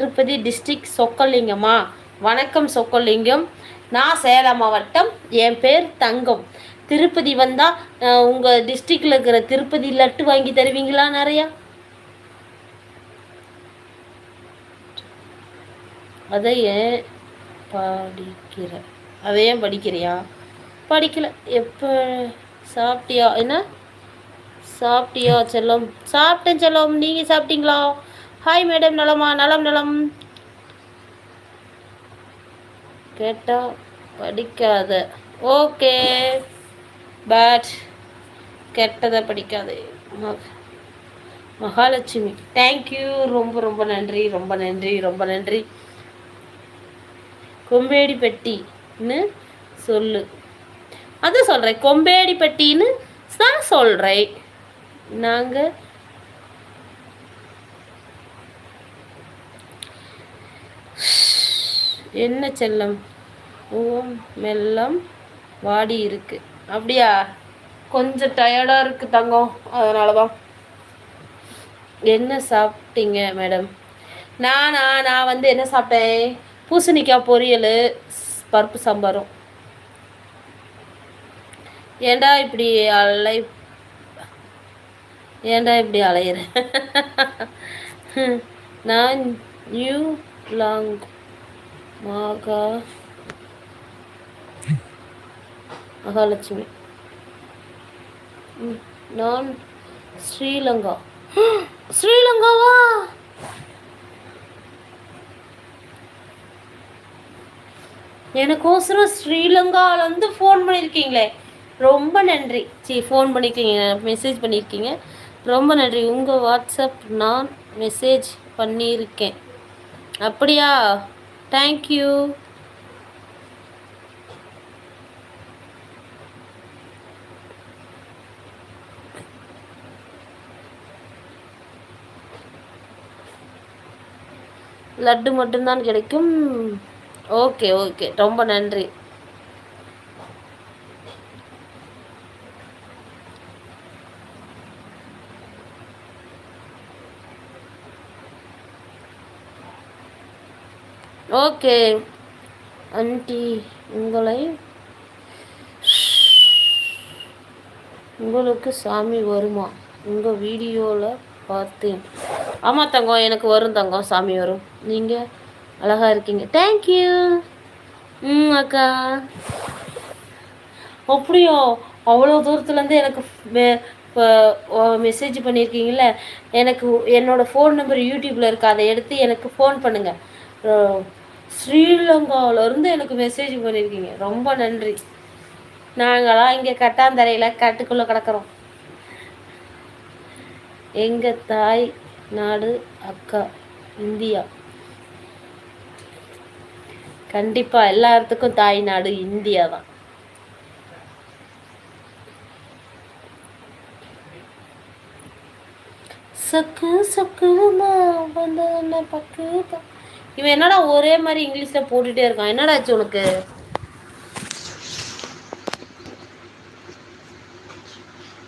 Tirupati district சொக்கலிங்கம்மா. வணக்கம் சொக்கலிங்கம். நான் சேலம் மாவட்டம் என் பேர் தங்கம். திருப்பதி வந்தால் உங்கள் டிஸ்ட்ரிக்டில் இருக்கிற திருப்பதி லட்டு வாங்கி தருவீங்களா நிறையா? அதை ஏன் படிக்கிற? அதை ஏன் படிக்கிறியா? படிக்கல. எப்போ சாப்பிட்டியா? என்ன? சாப்பிட்டியா செல்லம்? சாப்பிட்டேன் செல்லம். நீங்கள் சாப்பிட்டீங்களா? ஹாய் மேடம் நலமா? நலம் நலம். கேட்டா படிக்காத. ஓகே பட் கெட்டதை படிக்காதே. மகாலட்சுமி. தேங்க்யூ ரொம்ப ரொம்ப நன்றி. ரொம்ப நன்றி. ரொம்ப நன்றி. கொம்பேடி பெட்டின்னு சொல்லு. அது சொல்கிறேன் கொம்பேடி பெட்டின்னு தான் சொல்கிறேன் நாங்கள் என்ன செல்லம்? ஓம் மெல்லம் வாடி இருக்கு அப்படியா? கொஞ்சம் டயர்டாக இருக்குது தங்கம். அதனால தான் என்ன சாப்பிட்டீங்க மேடம் நானா நான் வந்து என்ன சாப்பிட்டேன்? பூசணிக்காய் பொரியல் பருப்பு சாம்பாரும். ஏண்டா இப்படி அலை ஏண்டா இப்படி அலையிற? நான் நியூ லாங் மாகா மகாலட்சுமி. நான் ஸ்ரீலங்கா. ஸ்ரீலங்காவா? எனக்கோசரம் ஸ்ரீலங்காவிலேருந்து ஃபோன் பண்ணியிருக்கீங்களே ரொம்ப நன்றி. சரி ஃபோன் பண்ணியிருக்கீங்க மெசேஜ் பண்ணியிருக்கீங்க ரொம்ப நன்றி. உங்கள் வாட்ஸ்அப் நான் மெசேஜ் பண்ணியிருக்கேன் அப்படியா? தேங்க்யூ லட்டு மட்டும்தான் கிடைக்கும். Okay okay. ரொம்ப நன்றி. ஓகே. ஆண்டி உங்களை உங்களுக்கு சாமி வருமா? உங்கள் வீடியோவில் பார்த்தேன். ஆமாம் தங்கம் எனக்கு வரும் தங்கம் சாமி வரும். நீங்கள் அழகாக இருக்கீங்க. தேங்க்யூ ம் அக்கா. அப்படியோ? அவ்வளோ தூரத்துலேருந்து எனக்கு இப்போ மெசேஜ் பண்ணியிருக்கீங்கள எனக்கு என்னோடய ஃபோன் நம்பர் யூடியூப்பில் இருக்குது அதை எடுத்து எனக்கு ஃபோன் பண்ணுங்கள் ஸ்ரீலங்காவிலேருந்து எனக்கு மெசேஜ் பண்ணியிருக்கீங்க ரொம்ப நன்றி. நாங்களாம் இங்கே கட்டாந்தரையில் கட்டுக்குள்ளே கிடக்குறோம். எங்கள் தாய் நாடு அக்கா இந்தியா. கண்டிப்பாக எல்லாத்துக்கும் தாய் நாடு இந்தியா தான். சக்கு சக்குமா வந்து பக்கு. இவன் என்னடா ஒரே மாதிரி இங்கிலீஷில் போட்டுகிட்டே இருக்கான்? என்னடாச்சு உனக்கு?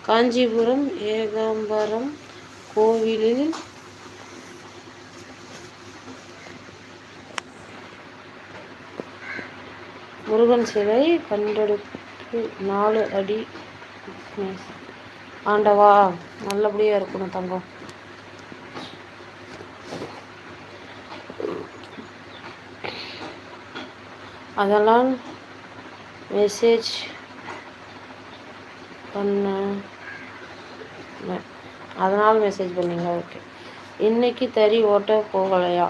காஞ்சிபுரம் ஏகாம்பரம் கோவிலில் முருகன் சிலை கண்டெடுப்பு நாலு அடி ஆண்டவா நல்லபடியாக இருக்கணும் தங்கம். அதெல்லாம் மெசேஜ் பண்ண அதனால் மெசேஜ் பண்ணீங்க. ஓகே இன்னைக்கு தறி ஓட்ட போகலையா?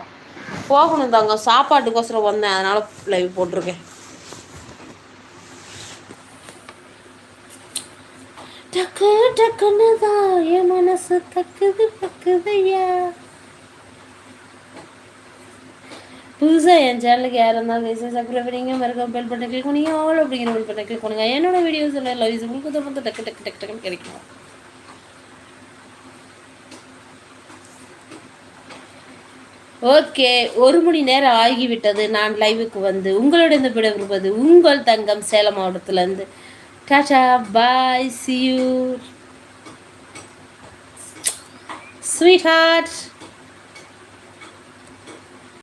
போகணும் தாங்க சாப்பாட்டுக்கோசரம் வந்தேன். அதனால் லைவ் போட்டிருக்கேன். டக்கு டக்குன்னு தான் என் மனசு தக்குது தக்குதையா? புதுசாக என் சேனலுக்கு யார் இருந்தாலும் பேசி சப்ஸ்கிரைப் பண்ணிங்க மறக்காம பெல் பட்டன் கிளிக் பண்ணிங்க ஆல் அப்படிங்கிற பெல் பட்டன் கிளிக் பண்ணுங்கள் என்னோட வீடியோஸ் எல்லாம் லவ்ஸ் உங்களுக்கு வந்து டக்கு டக்கு டக்கு டக்குன்னு கிடைக்கும். ஓகே ஒரு மணி நேரம் ஆகிவிட்டது. நான் லைவுக்கு வந்து உங்களிடம் விடைபெறுவது உங்கள் தங்கம் Salem மாவட்டத்துலேருந்து. Tata bye see you sweetheart